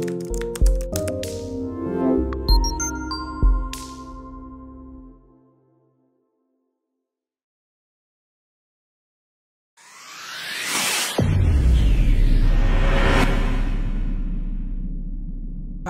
Thank you.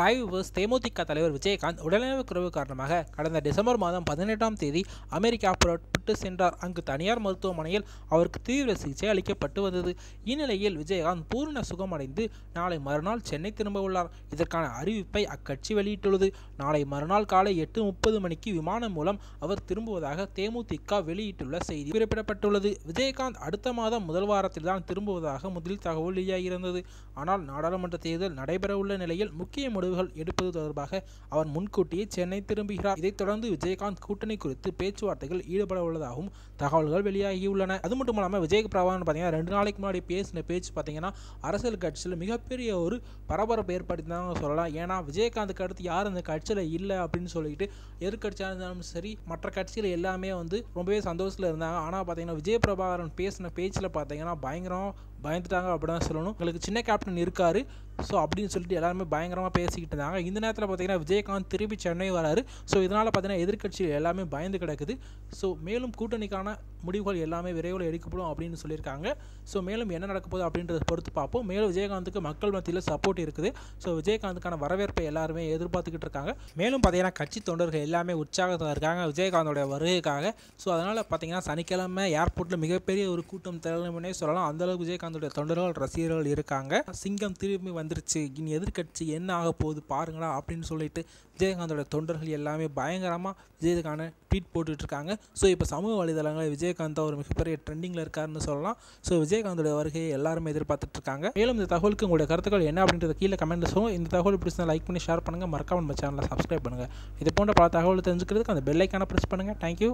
Five விவர்ஸ் தேமுதிக தலைவர் விஜயகாந்த் உடல்நலக் குறைவு காரணமாக கடந்த டிசம்பர் மாதம் பதினெட்டாம் தேதி அமெரிக்கா புறப்பட்டு சென்றார். அங்கு தனியார் மருத்துவமனையில் அவருக்கு தீவிர சிகிச்சை அளிக்கப்பட்டு வந்தது. இந்நிலையில் விஜயகாந்த் பூர்ண சுகமடைந்து நாளை மறுநாள் சென்னை திரும்ப உள்ளார். இதற்கான அறிவிப்பை அக்கட்சி வெளியிட்டுள்ளது. நாளை மறுநாள் காலை எட்டு முப்பது மணிக்கு விமானம் மூலம் அவர் திரும்புவதாக தேமுதிக வெளியிட்டுள்ள செய்தி குறிப்பிடப்பட்டுள்ளது. விஜயகாந்த் அடுத்த மாதம் முதல் வாரத்தில் தான் திரும்புவதாக முதலில் தகவல் வெளியாகியிருந்தது. ஆனால் நாடாளுமன்ற தேர்தல் நடைபெறவுள்ள நிலையில் முக்கிய முடிவுகள் எடுப்பது தொடர்பாக அவர் முன்கூட்டியே சென்னை திரும்புகிறார். இதைத் தொடர்ந்து விஜயகாந்த் கூட்டணி குறித்து பேச்சுவார்த்தைகள் ஈடுபட உள்ளதாகவும் தகவல்கள் வெளியாகியுள்ளன. அது மட்டும் இல்லாமல் விஜய் பிரபாகரன் பார்த்தீங்கன்னா ரெண்டு நாளைக்கு முன்னாடி பேசின பேச்சு பார்த்தீங்கன்னா அரசியல் கட்சியில் மிகப்பெரிய ஒரு பரபரப்பு ஏற்படுத்தினாங்க சொல்லலாம். ஏன்னா விஜயகாந்துக்கு அடுத்து யார் அந்த கட்சியில் இல்லை அப்படின்னு சொல்லிட்டு எதிர்கட்சியாக இருந்தாலும் சரி மற்ற கட்சியில் எல்லாமே வந்து ரொம்பவே சந்தோஷத்தில் இருந்தாங்க. ஆனால் பார்த்தீங்கன்னா விஜய் பிரபாகரன் பேசின பேச்சில் பார்த்தீங்கன்னா பயங்கரமாக பயந்துட்டாங்க அப்படின்னு சொல்லணும். உங்களுக்கு சின்ன கேப்டன் இருக்காரு. ஸோ அப்படின்னு சொல்லிட்டு எல்லாருமே பயங்கரமாக பேசி பேசிக்கிட்டு இருந்தாங்க இந்த நேரத்தில் பார்த்தீங்கன்னா விஜயகாந்த் திருப்பி சென்னை வராரு. ஸோ இதனால் பார்த்தீங்கன்னா எதிர்கட்சிகள் எல்லாமே பயந்து கிடக்குது. ஸோ மேலும் கூட்டணிக்கான முடிவுகள் எல்லாமே விரைவில் எடுக்கப்படும் அப்படின்னு சொல்லியிருக்காங்க. ஸோ மேலும் என்ன நடக்க போகுது அப்படின்றத பொறுத்து பார்ப்போம். மேலும் விஜயகாந்துக்கு மக்கள் மத்தியில் சப்போர்ட் இருக்குது. ஸோ விஜயகாந்துக்கான வரவேற்பை எல்லாருமே எதிர்பார்த்துக்கிட்டு இருக்காங்க. மேலும் பார்த்தீங்கன்னா கட்சி தொண்டர்கள் எல்லாமே உற்சாகத்தில் இருக்காங்க. விஜயகாந்தோட வருகைக்காக. ஸோ அதனால் பார்த்தீங்கன்னா சனிக்கிழமை ஏர்போர்ட்டில் மிகப்பெரிய ஒரு கூட்டம் திரளுமே சொல்லலாம். அந்தளவுக்கு விஜயகாந்தோட தொண்டர்கள் ரசிகர்கள் இருக்காங்க. சிங்கம் திரும்பி வந்துருச்சு. இனி எதிர்கட்சி என்ன ஆக போகுது பாருங்களா அப்படின்னு சொல்லிட்டு விஜயகாந்தோட தொண்டர்கள் எல்லாமே பயங்கரமாக விஜயகாந்த் ட்வீட் போட்டுட்ருக்காங்க ஸோ இப்போ சமூக வலைதளங்களில் விஜய் விஜயகாந்த் ஒரு மிகப்பெரிய ட்ரெண்டிங்கில் இருக்காருன்னு சொல்லலாம். ஸோ விஜயகாந்தோட வருகையை எல்லாருமே எதிர்பார்த்துட்ருக்காங்க. மேலும் இந்த தகவலுக்கு உங்களுடைய கருத்துக்கள் என்ன அப்படின்றத கீழே கமெண்ட் சொல்லுங்கள் இந்த தகவல் பிடிச்சா லைக் பண்ணி ஷேர் பண்ணுங்கள் மறக்காம நம்ம சேனலை சப்ஸ்கிரைப் பண்ணுங்கள் இது போன்ற பல தகவல் தெரிஞ்சுக்கிறதுக்கு அந்த பெல்லைக்கான ப்ரெஸ் பண்ணுங்கள் தேங்க்யூ